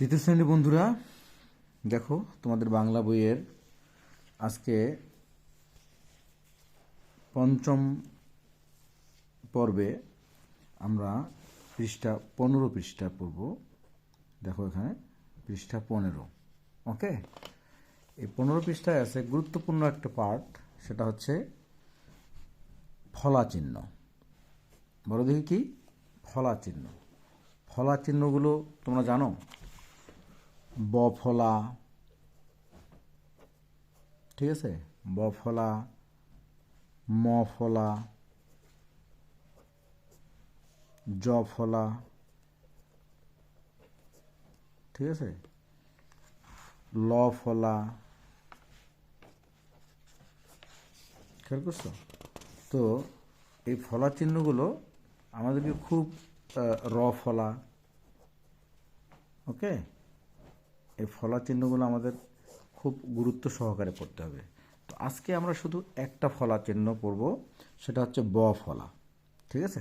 তৃতীয় শ্রেণির বন্ধুরা, দেখো তোমাদের বাংলা বইয়ের আজকে পঞ্চম পর্বে আমরা পৃষ্ঠা পনেরো পৃষ্ঠা পড়ব। দেখো এখানে, পৃষ্ঠা পনেরো, ওকে? এই পনেরো পৃষ্ঠায় আছে গুরুত্বপূর্ণ একটা পার্ট, সেটা হচ্ছে ফলা চিহ্ন। বলো দেখি কি? ফলা চিহ্ন। ফলা চিহ্নগুলো তোমরা জানো? ব ফলা ঠিক আছে? ব ফলা ম ফলা জ ফলা ঠিক আছে? ল ফলা খেয়াল করছ? তো এই ফলা চিহ্নগুলো আমাদেরকে খুব র ফলা। ওকে? এই ফলা চিহ্নগুলো আমাদের খুব গুরুত্ব সহকারে পড়তে হবে। তো আজকে আমরা শুধু একটা ফলা চিহ্ন পড়ব, সেটা হচ্ছে ব ফলা। ঠিক আছে?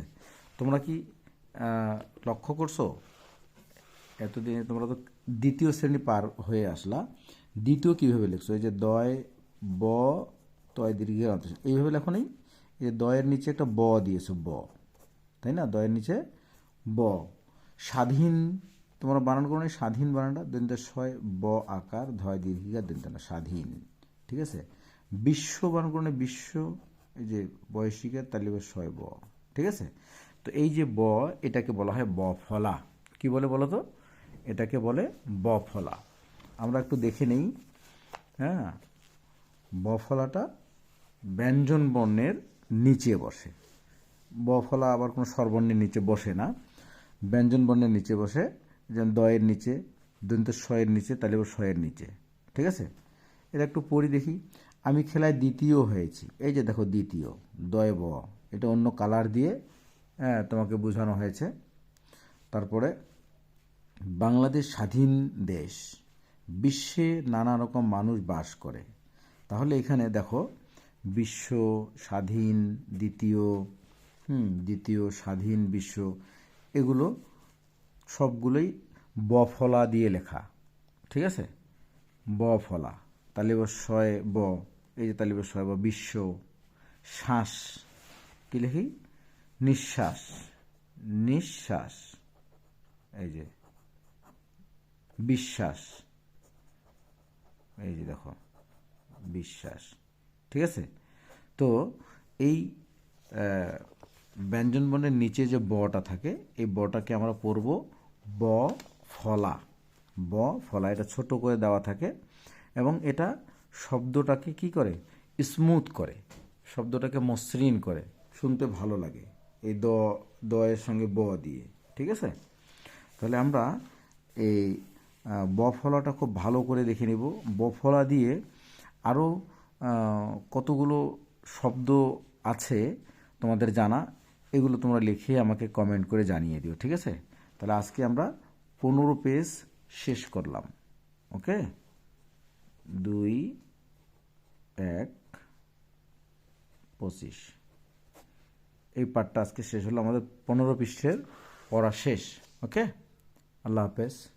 তোমরা কি লক্ষ্য করছ? এতদিনে তোমরা তো দ্বিতীয় শ্রেণি পার হয়ে আসলা। দ্বিতীয় কীভাবে লিখছো? এই যে দয়, ব, তয় অন্ত এইভাবে লেখো নেই এই দয়ের নিচে একটা ব দিয়েছ, ব। তাই না? দয়ের নিচে ব। স্বাধীন তোমরা বানান করো স্বাধীন বানানটা দন্তে ছয়, ব আকার, ধয় দীর্ঘিকা দন্তে না, স্বাধীন। ঠিক আছে? বিশ্ব বানান করো বিশ্ব, এই যে বয়সিকের তালিবে ছয় ব। ঠিক আছে? তো এই যে ব, এটাকে বলা হয় ব ফলা কি বলে বলো তো এটাকে বলে ব ফলা আমরা একটু দেখে নেই। হ্যাঁ? ব ফলাটা ব্যঞ্জন বর্ণের নিচে বসে। ব ফলা আবার কোনো স্বরবর্ণের নিচে বসে না। ব্যঞ্জন বর্ণের নিচে বসে যেমন দয়ের নিচে দন্ত শয়ের নিচে, তাহলে এবার শয়ের নিচে। ঠিক আছে? এটা একটু পড়ি দেখি। আমি খেলায় দ্বিতীয় হয়েছি। এই যে দেখো দ্বিতীয় দয় ব এটা অন্য কালার দিয়ে হ্যাঁ তোমাকে বোঝানো হয়েছে। তারপরে, বাংলাদেশ স্বাধীন দেশ। বিশ্বে নানা রকম মানুষ বাস করে। তাহলে এখানে দেখো, বিশ্ব স্বাধীন, দ্বিতীয়, হুম, দ্বিতীয় স্বাধীন বিশ্ব, এগুলো সবগুলোই বফলা দিয়ে লেখা। ঠিক আছে? বফলা তালিব শয় ব। এই যে তালিব শয় ব বিশ্ব শ্বাস। কি লিখি? নিঃশ্বাস। নিঃশ্বাস। এই যে বিশ্বাস। এই যে দেখো বিশ্বাস। ঠিক আছে? তো এই আহ, ব্যঞ্জন বর্ণের নিচে যে বটা থাকে এই বটাকে আমরা পড়ব ব, ফলা। ব, ফলা, এটা ছোট করে দেওয়া থাকে। এবং এটা শব্দটাকে কি করে? স্মুথ করে। শব্দটাকে মসৃণ করে। শুনতে ভালো লাগে। এই দ দ এর সঙ্গে ব দিয়ে। ঠিক আছে? তাহলে আমরা এই ব, ফলাটা খুব ভালো করে দেখে নেব। ব, ফলা দিয়ে আরও কতগুলো শব্দ আছে তোমাদের জানা? এগুলো তোমরা লিখে আমাকে কমেন্ট করে জানিয়ে দিও। ঠিক আছে? তাহলে আজকে আমরা পনেরো পেজ শেষ করলাম। ওকে? দুই, এক, পঁচিশ। এই পাঠটা আজকে শেষ হলো। আমাদের পনেরো পৃষ্ঠের পড়া শেষ। ওকে? আল্লাহ হাফেজ।